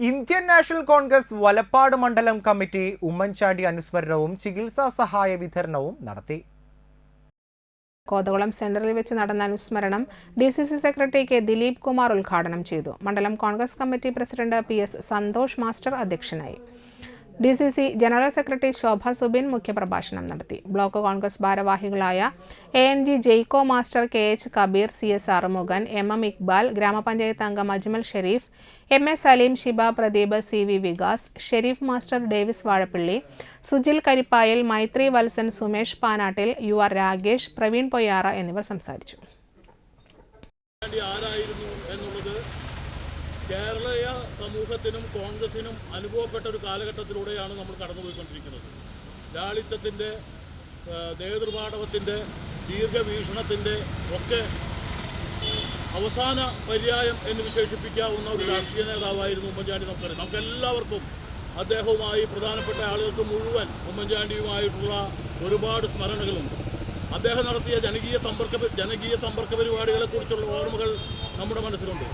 Indian national Congress Valappad മണ്ഡലം committee Oommen Chandy അനുസ്മരണവും ചികിത്സാ സഹായ വിതരണവും നടത്തി. കോതകുളം സെന്ററിൽ വെച്ച് നടന്ന അനുസ്മരണം D C C secretary K Dileep Kumar ഉദ്ഘാടനം ചെയ്തു. മണ്ഡലം Congress committee president P S Santhosh master അധ്യക്ഷനായി. D C C general secretary Shobha Subin മുഖ്യപ്രഭാഷണം നടത്തി. ബ്ലോക്ക് കോൺഗ്രസ് ഭാരവാഹികളായ A N G Jaiko master K H Kabeer C S Arumughan M M Iqbal ഗ്രാമപഞ്ചായത്ത് അംഗം Ajmal Shareef M A Saleem Shiba Pradeep C V Vikas Shareef master Davis Vazhappilly Sujil Karippayal Maithri Valsan Sumesh Panattil U R Ragesh Praveen Poyyara എന്നിവർ സംസാരിച്ചു. ആരായിരുന്നു കേരളീയ സമൂഹത്തിനും കോൺഗ്രസിനും അനുഭവപ്പെട്ട ഒരു കാലഘട്ടത്തിലൂടെയാണ് നമ്മൾ കടന്നുപോയിക്കൊണ്ടിരിക്കുന്നത്. ലാളിത്യത്തിന്റെ നേതൃപാടവത്തിന്റെ ദീർഘവീക്ഷണത്തിന്റെ ഒക്കെ അവസാന പര്യായം എന്ന് വിശേഷിപ്പിക്കാവുന്ന ഒരു രാഷ്ട്രീയ നേതാവായിരുന്നു ഉമ്മൻചാണ്ടി നമുക്കറിയാം നമുക്കെല്ലാവർക്കും അദ്ദേഹവുമായി പ്രധാനപ്പെട്ട ആളുകൾക്ക് മുഴുവൻ ഉമ്മൻചാണ്ടിയുമായിട്ടുള്ള ഒരുപാട് സ്മരണകളുണ്ട്. അദ്ദേഹം നടത്തിയ ജനകീയ സമ്പർക്ക ജനകീയ സമ്പർക്ക പരിപാടികളെക്കുറിച്ചുള്ള ഓർമ്മകൾ നമ്മുടെ മനസ്സിലുണ്ട്.